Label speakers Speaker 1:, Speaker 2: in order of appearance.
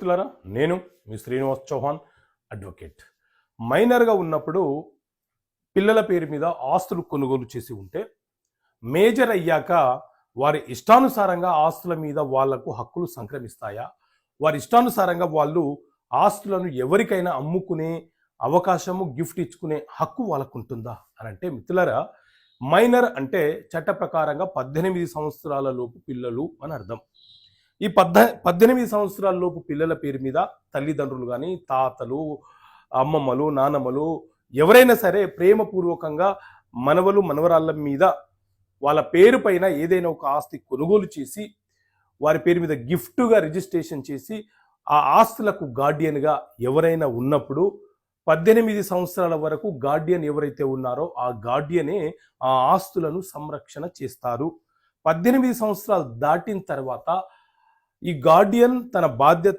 Speaker 1: మిత్రులారా నేను మీ శ్రీనివాస్ చౌహాన్ అడ్వకేట్. మైనర్గా ఉన్నప్పుడు పిల్లల పేరు మీద ఆస్తులు కొనుగోలు చేసి ఉంటే మేజర్ అయ్యాక వారి ఇష్టానుసారంగా ఆస్తుల మీద వాళ్ళకు హక్కులు సంక్రమిస్తాయా? వారి ఇష్టానుసారంగా వాళ్ళు ఆస్తులను ఎవరికైనా అమ్ముకునే అవకాశము గిఫ్ట్ ఇచ్చుకునే హక్కు వాళ్ళకు ఉంటుందా అని అంటే మిత్రులారా మైనర్ అంటే చట్ట ప్రకారంగా పద్దెనిమిది సంవత్సరాల లోపు పిల్లలు అని అర్థం. ఈ పద్ద పద్దెనిమిది సంవత్సరాల లోపు పిల్లల పేరు మీద తల్లిదండ్రులు కానీ తాతలు అమ్మమ్మలు నానమ్మలు ఎవరైనా సరే ప్రేమపూర్వకంగా మనవలు మనవరాళ్ళ మీద వాళ్ళ పేరు పైన ఏదైనా ఒక ఆస్తి కొనుగోలు చేసి వారి పేరు మీద గిఫ్ట్గా రిజిస్ట్రేషన్ చేసి ఆ ఆస్తులకు గార్డియన్గా ఎవరైనా ఉన్నప్పుడు పద్దెనిమిది సంవత్సరాల వరకు గార్డియన్ ఎవరైతే ఉన్నారో ఆ గార్డియనే ఆ ఆస్తులను సంరక్షణ చేస్తారు. పద్దెనిమిది సంవత్సరాలు దాటిన తర్వాత ఈ గార్డియన్ తన బాధ్యత